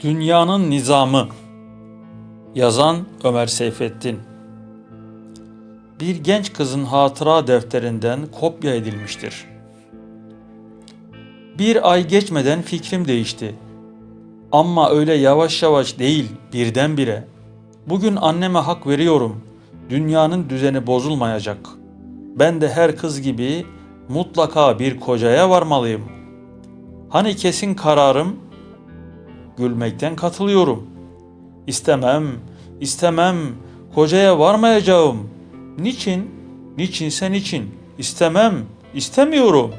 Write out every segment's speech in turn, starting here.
Dünyanın Nizamı Yazan Ömer Seyfettin Bir genç kızın hatıra defterinden kopya edilmiştir. Bir ay geçmeden fikrim değişti. Ama öyle yavaş yavaş değil, birdenbire. Bugün anneme hak veriyorum. Dünyanın düzeni bozulmayacak. Ben de her kız gibi mutlaka bir kocaya varmalıyım. Hani kesin kararım gülmekten katılıyorum. İstemem, istemem, kocaya varmayacağım. Niçin? Niçin sen için? İstemem, istemiyorum.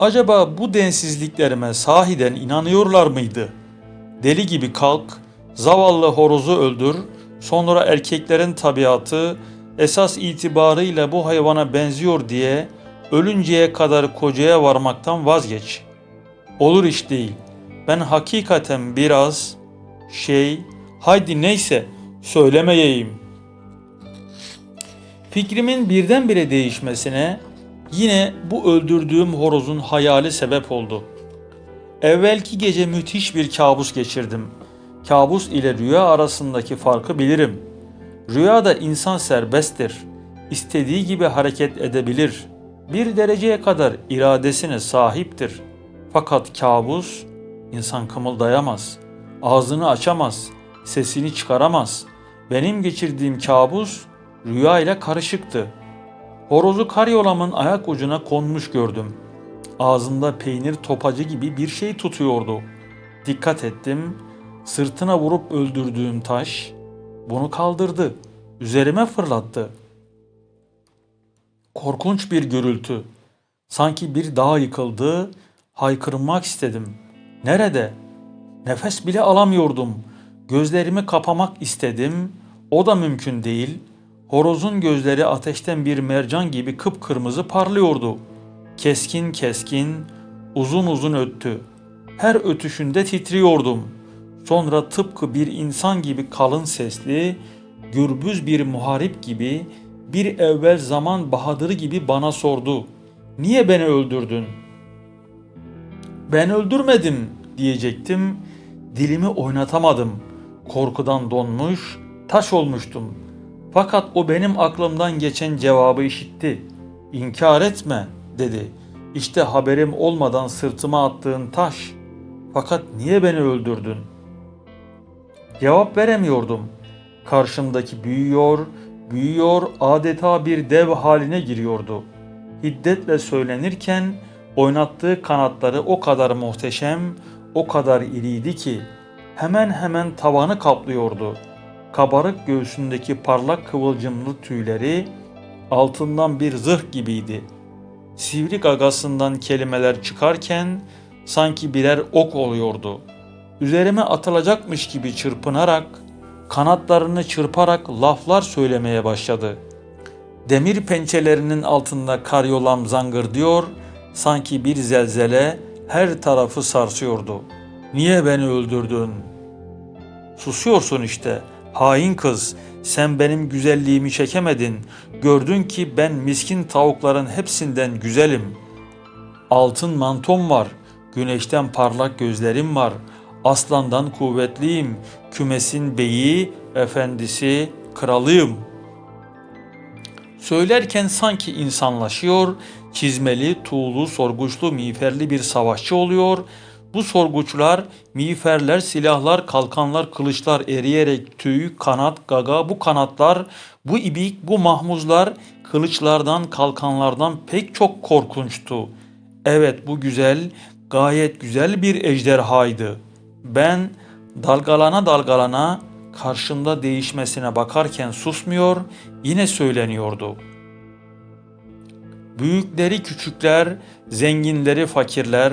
Acaba bu densizliklerime sahiden inanıyorlar mıydı? Deli gibi kalk, zavallı horozu öldür, sonra erkeklerin tabiatı esas itibarıyla bu hayvana benziyor diye ölünceye kadar kocaya varmaktan vazgeç.'' Olur iş değil. Ben hakikaten biraz şey, haydi neyse söylemeyeyim. Fikrimin birdenbire değişmesine yine bu öldürdüğüm horozun hayali sebep oldu. Evvelki gece müthiş bir kabus geçirdim. Kabus ile rüya arasındaki farkı bilirim. Rüyada insan serbesttir. İstediği gibi hareket edebilir. Bir dereceye kadar iradesine sahiptir.'' Fakat kabus insan kımıldayamaz, ağzını açamaz, sesini çıkaramaz. Benim geçirdiğim kabus rüya ile karışıktı. Horozu karyolamın ayak ucuna konmuş gördüm. Ağzında peynir topacı gibi bir şey tutuyordu. Dikkat ettim. Sırtına vurup öldürdüğüm taş bunu kaldırdı. Üzerime fırlattı. Korkunç bir gürültü. Sanki bir dağ yıkıldı Haykırmak istedim. Nerede? Nefes bile alamıyordum. Gözlerimi kapamak istedim. O da mümkün değil. Horozun gözleri ateşten bir mercan gibi kıpkırmızı parlıyordu. Keskin keskin, uzun uzun öttü. Her ötüşünde titriyordum. Sonra tıpkı bir insan gibi kalın sesli, gürbüz bir muharip gibi, bir evvel zaman bahadırı gibi bana sordu. Niye beni öldürdün?'' Ben öldürmedim diyecektim. Dilimi oynatamadım. Korkudan donmuş, taş olmuştum. Fakat o benim aklımdan geçen cevabı işitti. İnkar etme dedi. İşte haberim olmadan sırtıma attığın taş. Fakat niye beni öldürdün? Cevap veremiyordum. Karşımdaki büyüyor, büyüyor, adeta bir dev haline giriyordu. Hiddetle söylenirken Oynattığı kanatları o kadar muhteşem, o kadar iriydi ki hemen hemen tavanı kaplıyordu. Kabarık göğsündeki parlak kıvılcımlı tüyleri altından bir zırh gibiydi. Sivri gagasından kelimeler çıkarken sanki birer ok oluyordu. Üzerime atılacakmış gibi çırpınarak, kanatlarını çırparak laflar söylemeye başladı. Demir pençelerinin altında karyolam zangırdıyor Sanki bir zelzele her tarafı sarsıyordu. Niye beni öldürdün? Susuyorsun işte. Hain kız, sen benim güzelliğimi çekemedin. Gördün ki ben miskin tavukların hepsinden güzelim. Altın mantom var, güneşten parlak gözlerim var. Aslandan kuvvetliyim, kümesin beyi, efendisi, kralıyım. Söylerken sanki insanlaşıyor, çizmeli, tuğlu, sorguçlu, miğferli bir savaşçı oluyor. Bu sorguçlar, miğferler, silahlar, kalkanlar, kılıçlar eriyerek tüy, kanat, gaga bu kanatlar, bu ibik, bu mahmuzlar kılıçlardan, kalkanlardan pek çok korkunçtu. Evet bu güzel, gayet güzel bir ejderhaydı. Ben dalgalana dalgalana karşımda değişmesine bakarken susmuyor, yine söyleniyordu.'' Büyükleri küçükler, zenginleri fakirler,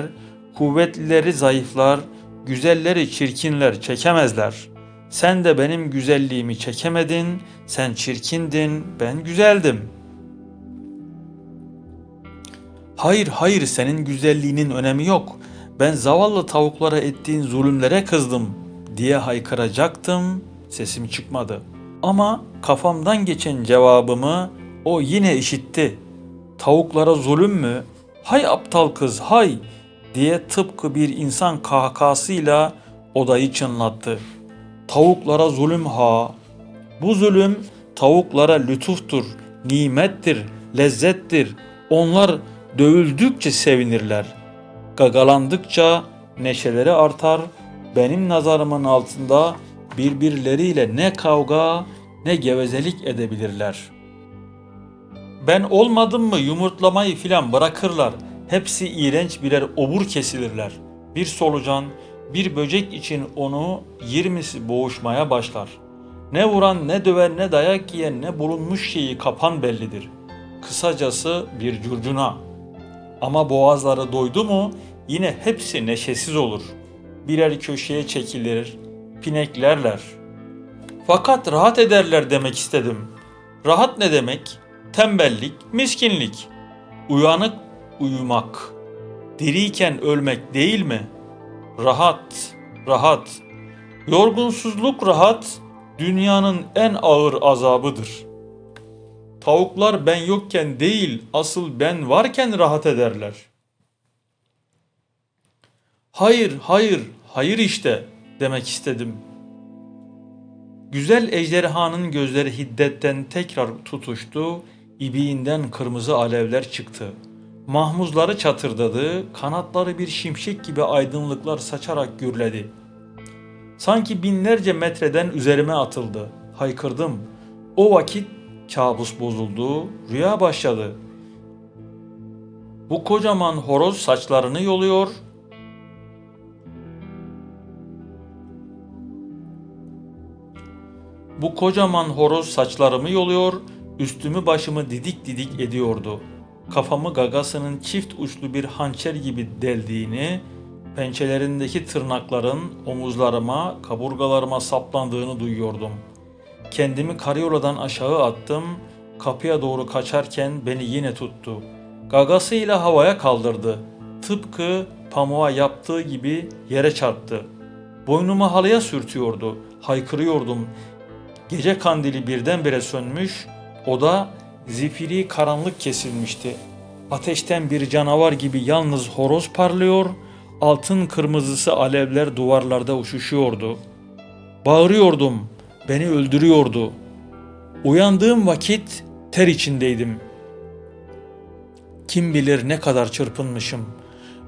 kuvvetlileri zayıflar, güzelleri çirkinler çekemezler. Sen de benim güzelliğimi çekemedin, sen çirkindin, ben güzeldim. Hayır hayır senin güzelliğinin önemi yok. Ben zavallı tavuklara ettiğin zulümlere kızdım diye haykıracaktım. Sesim çıkmadı. Ama kafamdan geçen cevabımı o yine işitti.'' Tavuklara zulüm mü? Hay aptal kız hay diye tıpkı bir insan kahkahasıyla odayı çınlattı. Tavuklara zulüm ha. Bu zulüm tavuklara lütuftur, nimettir, lezzettir. Onlar dövüldükçe sevinirler. Gagalandıkça neşeleri artar. Benim nazarımın altında birbirleriyle ne kavga ne gevezelik edebilirler. Ben olmadım mı yumurtlamayı filan bırakırlar. Hepsi iğrenç birer obur kesilirler. Bir solucan, bir böcek için onu yirmisi boğuşmaya başlar. Ne vuran, ne döver, ne dayak yiyen, ne bulunmuş şeyi kapan bellidir. Kısacası bir curcuna. Ama boğazları doydu mu yine hepsi neşesiz olur. Birer köşeye çekilir, pineklerler. Fakat rahat ederler demek istedim. Rahat ne demek? Tembellik, miskinlik. Uyanık uyumak. Diriyken ölmek değil mi? Rahat, rahat. Yorgunsuzluk rahat, dünyanın en ağır azabıdır. Tavuklar ben yokken değil, asıl ben varken rahat ederler. Hayır, hayır, hayır işte demek istedim. Güzel ejderhanın gözleri hiddetten tekrar tutuştu, ibiğinden kırmızı alevler çıktı. Mahmuzları çatırdadı, kanatları bir şimşek gibi aydınlıklar saçarak gürledi. Sanki binlerce metreden üzerime atıldı. Haykırdım. O vakit kabus bozuldu, rüya başladı. Bu kocaman horoz saçlarını yoluyor, Bu kocaman horoz saçlarımı yoluyor, üstümü başımı didik didik ediyordu. Kafamı gagasının çift uçlu bir hançer gibi deldiğini, pençelerindeki tırnakların omuzlarıma, kaburgalarıma saplandığını duyuyordum. Kendimi karayoladan aşağı attım, kapıya doğru kaçarken beni yine tuttu. Gagasıyla havaya kaldırdı. Tıpkı pamuğa yaptığı gibi yere çarptı. Boynumu halıya sürtüyordu. Haykırıyordum. Gece kandili birdenbire sönmüş, oda zifiri karanlık kesilmişti. Ateşten bir canavar gibi yalnız horoz parlıyor, altın kırmızısı alevler duvarlarda uçuşuyordu. Bağırıyordum, beni öldürüyordu. Uyandığım vakit ter içindeydim. Kim bilir ne kadar çırpınmışım.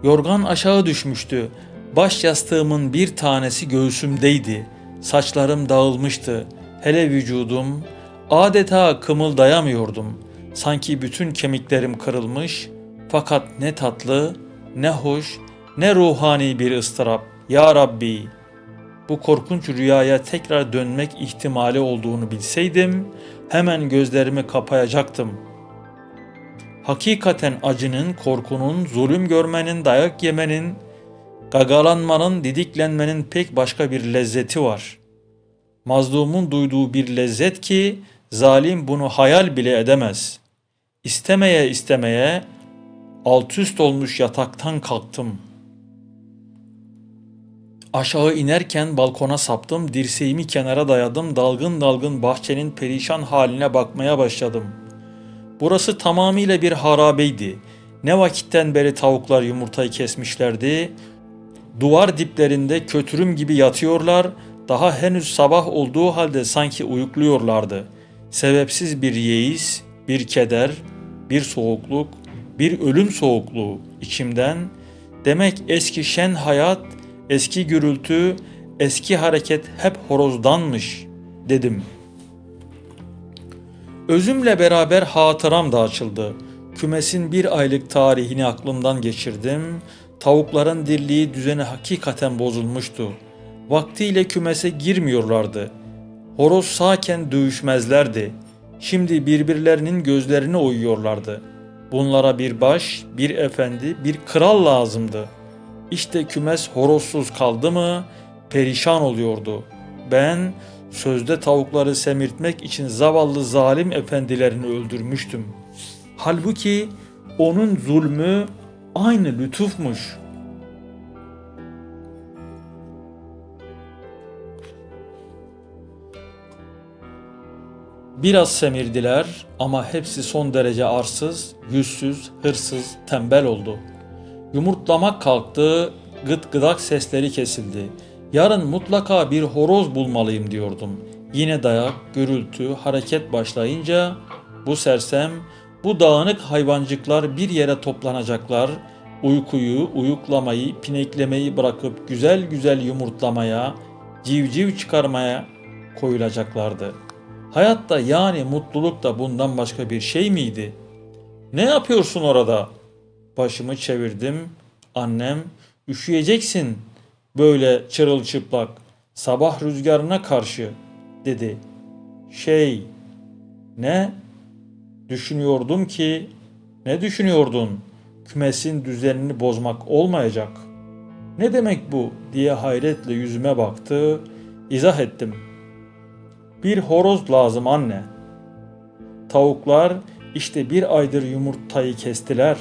Yorgan aşağı düşmüştü. Baş yastığımın bir tanesi göğsümdeydi. Saçlarım dağılmıştı. Hele vücudum adeta kımıldayamıyordum. Sanki bütün kemiklerim kırılmış fakat ne tatlı, ne hoş, ne ruhani bir ıstırap. Ya Rabbi, bu korkunç rüyaya tekrar dönmek ihtimali olduğunu bilseydim hemen gözlerimi kapayacaktım. Hakikaten acının, korkunun, zulüm görmenin, dayak yemenin, gagalanmanın, didiklenmenin pek başka bir lezzeti var.'' mazlumun duyduğu bir lezzet ki zalim bunu hayal bile edemez. İstemeye istemeye alt üst olmuş yataktan kalktım. Aşağı inerken balkona saptım, dirseğimi kenara dayadım, dalgın dalgın bahçenin perişan haline bakmaya başladım. Burası tamamıyla bir harabeydi. Ne vakitten beri tavuklar yumurtayı kesmişlerdi. Duvar diplerinde kötürüm gibi yatıyorlar, daha henüz sabah olduğu halde sanki uyukluyorlardı. Sebepsiz bir yeis, bir keder, bir soğukluk, bir ölüm soğukluğu içimden. Demek eski şen hayat, eski gürültü, eski hareket hep horozdanmış dedim. Özümle beraber hatıram da açıldı. Kümesin bir aylık tarihini aklımdan geçirdim. Tavukların dirliği düzeni hakikaten bozulmuştu.'' vaktiyle kümese girmiyorlardı. Horoz sağken dövüşmezlerdi. Şimdi birbirlerinin gözlerini oyuyorlardı. Bunlara bir baş, bir efendi, bir kral lazımdı. İşte kümes horozsuz kaldı mı perişan oluyordu. Ben sözde tavukları semirtmek için zavallı zalim efendilerini öldürmüştüm. Halbuki onun zulmü aynı lütufmuş.'' Biraz semirdiler ama hepsi son derece arsız, yüzsüz, hırsız, tembel oldu. Yumurtlamak kalktı, gıt gıdak sesleri kesildi. Yarın mutlaka bir horoz bulmalıyım diyordum. Yine dayak, gürültü, hareket başlayınca bu sersem, bu dağınık hayvancıklar bir yere toplanacaklar, uykuyu, uyuklamayı, pineklemeyi bırakıp güzel güzel yumurtlamaya, civciv çıkarmaya koyulacaklardı. Hayatta yani mutluluk da bundan başka bir şey miydi? Ne yapıyorsun orada? Başımı çevirdim. Annem, üşüyeceksin böyle çırılçıplak sabah rüzgarına karşı dedi. Şey, ne? Düşünüyordum ki, ne düşünüyordun? Kümesin düzenini bozmak olmayacak. Ne demek bu diye hayretle yüzüme baktı. İzah ettim. Bir horoz lazım anne. Tavuklar işte bir aydır yumurtayı kestiler.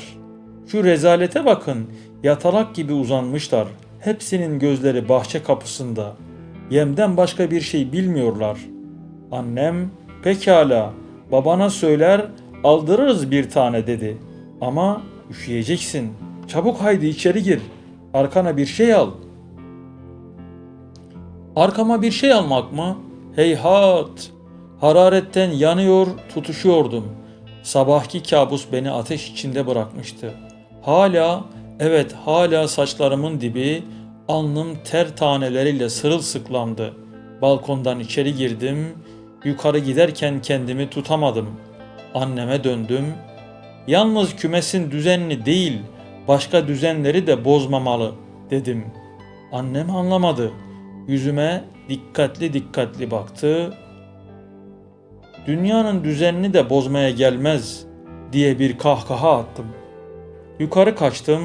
Şu rezalete bakın, yatalak gibi uzanmışlar. Hepsinin gözleri bahçe kapısında. Yemden başka bir şey bilmiyorlar. Annem, pekala, babana söyler, aldırırız bir tane dedi. Ama üşüyeceksin. Çabuk haydi içeri gir. Arkana bir şey al. Arkama bir şey almak mı? Heyhat! Hararetten yanıyor, tutuşuyordum. Sabahki kabus beni ateş içinde bırakmıştı. Hala, evet hala saçlarımın dibi, alnım ter taneleriyle sırılsıklamdı. Balkondan içeri girdim, yukarı giderken kendimi tutamadım. Anneme döndüm. Yalnız kümesin düzenini değil, başka düzenleri de bozmamalı dedim. Annem anlamadı. Yüzüme dikkatli dikkatli baktı. Dünyanın düzenini de bozmaya gelmez diye bir kahkaha attım. Yukarı kaçtım.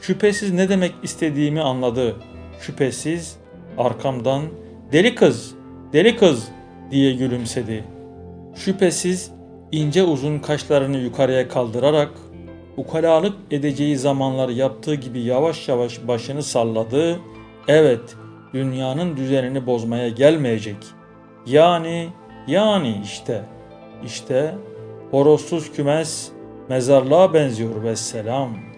Şüphesiz ne demek istediğimi anladı. Şüphesiz arkamdan deli kız, deli kız diye gülümsedi. Şüphesiz ince uzun kaşlarını yukarıya kaldırarak ukalalık edeceği zamanlar yaptığı gibi yavaş yavaş başını salladı. Evet, dünyanın düzenini bozmaya gelmeyecek. Yani, yani işte, işte horozsuz kümes mezarlığa benziyor ve selam.''